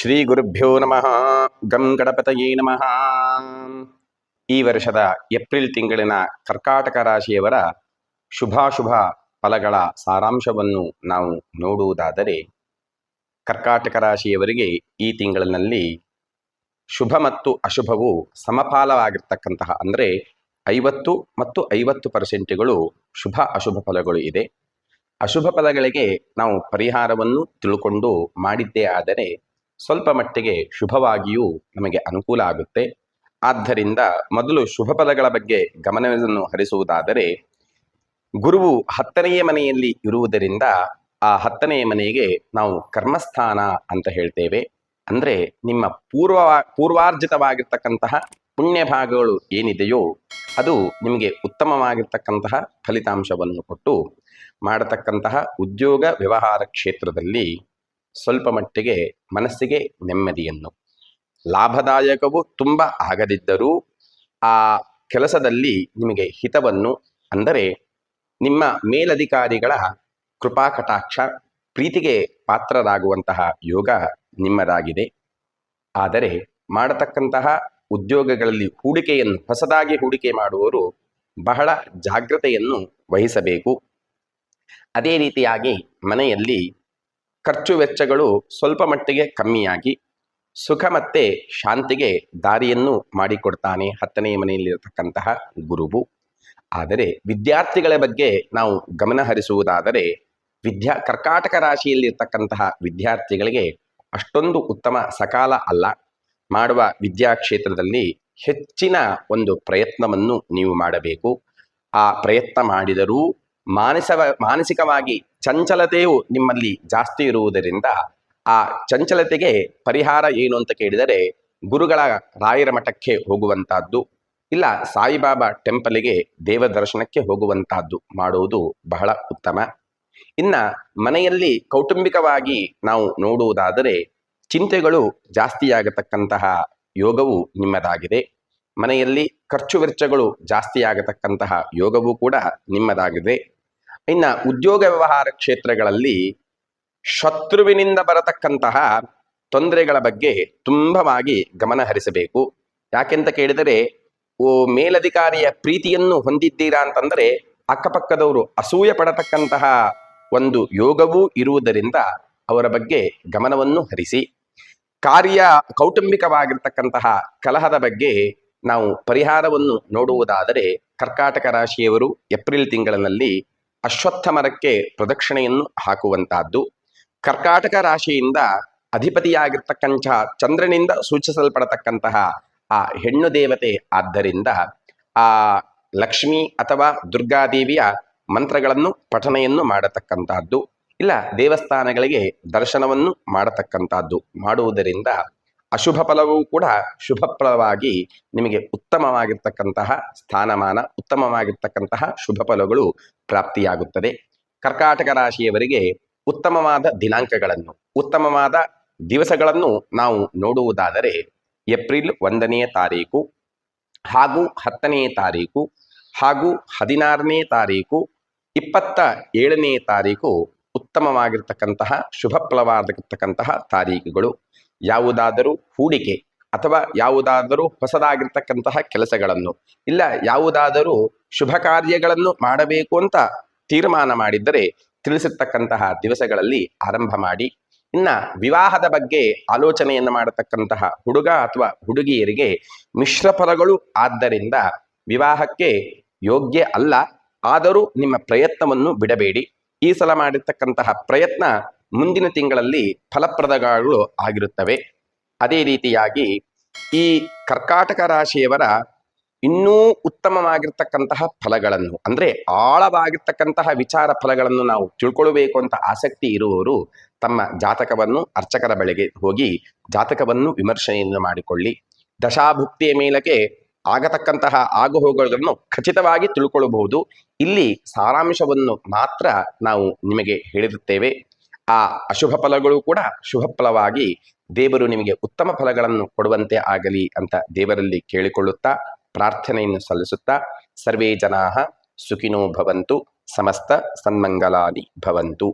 ಶ್ರೀ ಗುರುಭ್ಯೋ ನಮಃ. ಗಂ ಗಣಪತಯೇ ನಮಃ. ಈ ವರ್ಷದ ಏಪ್ರಿಲ್ ತಿಂಗಳಿನ ಕರ್ಕಾಟಕ ರಾಶಿಯವರ ಶುಭಾಶುಭ ಫಲಗಳ ಸಾರಾಂಶವನ್ನು ನಾವು ನೋಡುವುದಾದರೆ, ಕರ್ಕಾಟಕ ರಾಶಿಯವರಿಗೆ ಈ ತಿಂಗಳಿನಲ್ಲಿ ಶುಭ ಮತ್ತು ಅಶುಭವು ಸಮಪಾಲವಾಗಿರ್ತಕ್ಕಂತಹ ಅಂದರೆ ಐವತ್ತು ಮತ್ತು ಐವತ್ತು ಪರ್ಸೆಂಟ್ಗಳು ಶುಭ ಅಶುಭ ಫಲಗಳು ಇದೆ. ಅಶುಭ ಫಲಗಳಿಗೆ ನಾವು ಪರಿಹಾರವನ್ನು ತಿಳ್ಕೊಂಡು ಮಾಡಿದ್ದೇ ಆದರೆ ಸ್ವಲ್ಪ ಮಟ್ಟಿಗೆ ಶುಭವಾಗಿಯೂ ನಮಗೆ ಅನುಕೂಲ ಆಗುತ್ತೆ. ಆದ್ದರಿಂದ ಮೊದಲು ಶುಭ ಫಲಗಳ ಬಗ್ಗೆ ಗಮನವನ್ನು ಹರಿಸುವುದಾದರೆ, ಗುರುವು ಹತ್ತನೆಯ ಮನೆಯಲ್ಲಿ ಇರುವುದರಿಂದ ಆ ಹತ್ತನೆಯ ಮನೆಗೆ ನಾವು ಕರ್ಮಸ್ಥಾನ ಅಂತ ಹೇಳ್ತೇವೆ. ಅಂದರೆ ನಿಮ್ಮ ಪೂರ್ವ, ಪೂರ್ವಾರ್ಜಿತವಾಗಿರ್ತಕ್ಕಂತಹ ಪುಣ್ಯ ಭಾಗಗಳು ಏನಿದೆಯೋ ಅದು ನಿಮಗೆ ಉತ್ತಮವಾಗಿರ್ತಕ್ಕಂತಹ ಫಲಿತಾಂಶವನ್ನು ಕೊಟ್ಟು, ಮಾಡತಕ್ಕಂತಹ ಉದ್ಯೋಗ ವ್ಯವಹಾರ ಕ್ಷೇತ್ರದಲ್ಲಿ ಸ್ವಲ್ಪ ಮಟ್ಟಿಗೆ ಮನಸ್ಸಿಗೆ ನೆಮ್ಮದಿಯನ್ನು ಲಾಭದಾಯಕವು ತುಂಬ ಆಗದಿದ್ದರೂ ಆ ಕೆಲಸದಲ್ಲಿ ನಿಮಗೆ ಹಿತವನ್ನು ಅಂದರೆ ನಿಮ್ಮ ಮೇಲಧಿಕಾರಿಗಳ ಕೃಪಾ ಕಟಾಕ್ಷ ಪ್ರೀತಿಗೆ ಪಾತ್ರರಾಗುವಂತಹ ಯೋಗ ನಿಮ್ಮದಾಗಿದೆ. ಆದರೆ ಮಾಡತಕ್ಕಂತಹ ಉದ್ಯೋಗಗಳಲ್ಲಿ ಹೂಡಿಕೆಯನ್ನು ಹೊಸದಾಗಿ ಹೂಡಿಕೆ ಮಾಡುವವರು ಬಹಳ ಜಾಗ್ರತೆಯನ್ನು ವಹಿಸಬೇಕು. ಅದೇ ರೀತಿಯಾಗಿ ಮನೆಯಲ್ಲಿ ಖರ್ಚು ವೆಚ್ಚಗಳು ಸ್ವಲ್ಪ ಮಟ್ಟಿಗೆ ಕಮ್ಮಿಯಾಗಿ ಸುಖ ಮತ್ತೆ ಶಾಂತಿಗೆ ದಾರಿಯನ್ನು ಮಾಡಿಕೊಡ್ತಾನೆ ಹತ್ತನೇ ಮನೆಯಲ್ಲಿರತಕ್ಕಂತಹ ಗುರುವು ಆದರೆ ವಿದ್ಯಾರ್ಥಿಗಳ ಬಗ್ಗೆ ನಾವು ಗಮನ ಹರಿಸುವುದಾದರೆ ವಿದ್ಯಾ ಕರ್ಕಾಟಕ ರಾಶಿಯಲ್ಲಿರ್ತಕ್ಕಂತಹ ವಿದ್ಯಾರ್ಥಿಗಳಿಗೆ ಅಷ್ಟೊಂದು ಉತ್ತಮ ಸಕಾಲ ಅಲ್ಲ. ಮಾಡುವ ವಿದ್ಯಾ ಕ್ಷೇತ್ರದಲ್ಲಿ ಹೆಚ್ಚಿನ ಒಂದು ಪ್ರಯತ್ನವನ್ನು ನೀವು ಮಾಡಬೇಕು. ಆ ಪ್ರಯತ್ನ ಮಾಡಿದರೂ ಮಾನಸ ಮಾನಸಿಕವಾಗಿ ಚಂಚಲತೆಯು ನಿಮ್ಮಲ್ಲಿ ಜಾಸ್ತಿ ಇರುವುದರಿಂದ ಆ ಚಂಚಲತೆಗೆ ಪರಿಹಾರ ಏನು ಅಂತ ಕೇಳಿದರೆ ಗುರುಗಳ ರಾಯರ ಮಠಕ್ಕೆ ಹೋಗುವಂತಹದ್ದು ಇಲ್ಲ ಸಾಯಿಬಾಬಾ ಟೆಂಪಲಿಗೆ ದೇವ ದರ್ಶನಕ್ಕೆ ಹೋಗುವಂತಹದ್ದು ಮಾಡುವುದು ಬಹಳ ಉತ್ತಮ. ಇನ್ನ ಮನೆಯಲ್ಲಿ ಕೌಟುಂಬಿಕವಾಗಿ ನಾವು ನೋಡುವುದಾದರೆ ಚಿಂತೆಗಳು ಜಾಸ್ತಿಯಾಗತಕ್ಕಂತಹ ಯೋಗವು ನಿಮ್ಮದಾಗಿದೆ. ಮನೆಯಲ್ಲಿ ಖರ್ಚು ವೆಚ್ಚಗಳು ಜಾಸ್ತಿಯಾಗತಕ್ಕಂತಹ ಯೋಗವೂ ಕೂಡ ನಿಮ್ಮದಾಗಿದೆ. ಇನ್ನು ಉದ್ಯೋಗ ವ್ಯವಹಾರ ಕ್ಷೇತ್ರಗಳಲ್ಲಿ ಶತ್ರುವಿನಿಂದ ಬರತಕ್ಕಂತಹ ತೊಂದರೆಗಳ ಬಗ್ಗೆ ತುಂಬವಾಗಿ ಗಮನ ಹರಿಸಬೇಕು. ಯಾಕೆಂತ ಕೇಳಿದರೆ, ಓ ಮೇಲಧಿಕಾರಿಯ ಪ್ರೀತಿಯನ್ನು ಹೊಂದಿದ್ದೀರಾ ಅಂತಂದರೆ, ಅಕ್ಕಪಕ್ಕದವರು ಅಸೂಯ ಪಡತಕ್ಕಂತಹ ಒಂದು ಯೋಗವೂ ಇರುವುದರಿಂದ ಅವರ ಬಗ್ಗೆ ಗಮನವನ್ನು ಹರಿಸಿ. ಕಾರ್ಯ ಕೌಟುಂಬಿಕವಾಗಿರ್ತಕ್ಕಂತಹ ಕಲಹದ ಬಗ್ಗೆ ನಾವು ಪರಿಹಾರವನ್ನು ನೋಡುವುದಾದರೆ, ಕರ್ಕಾಟಕ ರಾಶಿಯವರು ಏಪ್ರಿಲ್ ತಿಂಗಳಿನಲ್ಲಿ ಅಶ್ವತ್ಥ ಮರಕ್ಕೆ ಪ್ರದಕ್ಷಿಣೆಯನ್ನು ಹಾಕುವಂತಹದ್ದು ಕರ್ಕಾಟಕ ರಾಶಿಯಿಂದ ಅಧಿಪತಿಯಾಗಿರ್ತಕ್ಕಂತಹ ಚಂದ್ರನಿಂದ ಸೂಚಿಸಲ್ಪಡತಕ್ಕಂತಹ ಆ ಹೆಣ್ಣು ದೇವತೆ ಆದ್ದರಿಂದ ಆ ಲಕ್ಷ್ಮಿ ಅಥವಾ ದುರ್ಗಾದೇವಿಯ ಮಂತ್ರಗಳನ್ನು ಪಠನೆಯನ್ನು ಮಾಡತಕ್ಕಂತಹದ್ದು ಇಲ್ಲ ದೇವಸ್ಥಾನಗಳಿಗೆ ದರ್ಶನವನ್ನು ಮಾಡತಕ್ಕಂತಹದ್ದು ಮಾಡುವುದರಿಂದ ಅಶುಭ ಫಲವೂ ಕೂಡ ಶುಭ ಫಲವಾಗಿ ನಿಮಗೆ ಉತ್ತಮವಾಗಿರ್ತಕ್ಕಂತಹ ಸ್ಥಾನಮಾನ, ಉತ್ತಮವಾಗಿರ್ತಕ್ಕಂತಹ ಶುಭ ಫಲಗಳು ಪ್ರಾಪ್ತಿಯಾಗುತ್ತದೆ. ಕರ್ಕಾಟಕ ರಾಶಿಯವರಿಗೆ ಉತ್ತಮವಾದ ದಿನಾಂಕಗಳನ್ನು, ಉತ್ತಮವಾದ ದಿವಸಗಳನ್ನು ನಾವು ನೋಡುವುದಾದರೆ ಏಪ್ರಿಲ್ ಒಂದನೇ ತಾರೀಕು ಹಾಗೂ ಹತ್ತನೇ ತಾರೀಕು ಹಾಗೂ ಹದಿನಾರನೇ ತಾರೀಕು, ಇಪ್ಪತ್ತ ಏಳನೇ ತಾರೀಕು ಉತ್ತಮವಾಗಿರ್ತಕ್ಕಂತಹ ಶುಭ ಫಲವಾಗಿರ್ತಕ್ಕಂತಹ ತಾರೀಕುಗಳು. ಯಾವುದಾದರೂ ಹೂಡಿಕೆ ಅಥವಾ ಯಾವುದಾದರೂ ಹೊಸದಾಗಿರ್ತಕ್ಕಂತಹ ಕೆಲಸಗಳನ್ನು. ಇಲ್ಲ, ಯಾವುದಾದರೂ ಶುಭ ಕಾರ್ಯಗಳನ್ನು ಮಾಡಬೇಕು ಅಂತ ತೀರ್ಮಾನ ಮಾಡಿದ್ದರೆ ತಿಳಿಸಿರ್ತಕ್ಕಂತಹ ದಿವಸಗಳಲ್ಲಿ ಆರಂಭ ಮಾಡಿ. ಇನ್ನ ವಿವಾಹದ ಬಗ್ಗೆ ಆಲೋಚನೆಯನ್ನು ಮಾಡತಕ್ಕಂತಹ ಹುಡುಗ ಅಥವಾ ಹುಡುಗಿಯರಿಗೆ ಮಿಶ್ರ ಫಲಗಳು ಆದ್ದರಿಂದ ವಿವಾಹಕ್ಕೆ ಯೋಗ್ಯ ಅಲ್ಲ. ಆದರೂ ನಿಮ್ಮ ಪ್ರಯತ್ನವನ್ನು ಬಿಡಬೇಡಿ. ಈ ಸಲ ಮಾಡಿರ್ತಕ್ಕಂತಹ ಪ್ರಯತ್ನ ಮುಂದಿನ ತಿಂಗಳಲ್ಲಿ ಫಲಪ್ರದಗಳು ಆಗಿರುತ್ತವೆ. ಅದೇ ರೀತಿಯಾಗಿ ಈ ಕರ್ಕಾಟಕ ರಾಶಿಯವರ ಇನ್ನೂ ಉತ್ತಮವಾಗಿರ್ತಕ್ಕಂತಹ ಫಲಗಳನ್ನು, ಅಂದರೆ ಆಳವಾಗಿರ್ತಕ್ಕಂತಹ ವಿಚಾರ ಫಲಗಳನ್ನು ನಾವು ತಿಳ್ಕೊಳ್ಬೇಕು ಅಂತ ಆಸಕ್ತಿ ಇರುವವರು ತಮ್ಮ ಜಾತಕವನ್ನು ಅರ್ಚಕರ ಬಳಿಗೆ ಹೋಗಿ ಜಾತಕವನ್ನು ವಿಮರ್ಶೆಯನ್ನು ಮಾಡಿಕೊಳ್ಳಿ. ದಶಾಭುಕ್ತಿಯ ಮೇಲಕ್ಕೆ ಆಗತಕ್ಕಂತಹ ಆಗುಹೋಗುಗಳನ್ನು ಖಚಿತವಾಗಿ ತಿಳ್ಕೊಳ್ಳಬಹುದು ಇಲ್ಲಿ ಸಾರಾಂಶವನ್ನು ಮಾತ್ರ ನಾವು ನಿಮಗೆ ಹೇಳಿರುತ್ತೇವೆ. ಆ ಅಶುಭ ಫಲಗಳು ಕೂಡ ಶುಭ ಫಲವಾಗಿ ದೇವರು ನಿಮಗೆ ಉತ್ತಮ ಫಲಗಳನ್ನು ಕೊಡುವಂತೆ ಆಗಲಿ ಅಂತ ದೇವರಲ್ಲಿ ಕೇಳಿಕೊಳ್ಳುತ್ತಾ, ಪ್ರಾರ್ಥನೆಯನ್ನು ಸಲ್ಲಿಸುತ್ತಾ, ಸರ್ವೇ ಜನಾ ಸುಖಿನೋ ಭವಂತು, ಸಮಸ್ತ ಸನ್ಮಂಗಲಾನಿ ಭವಂತು.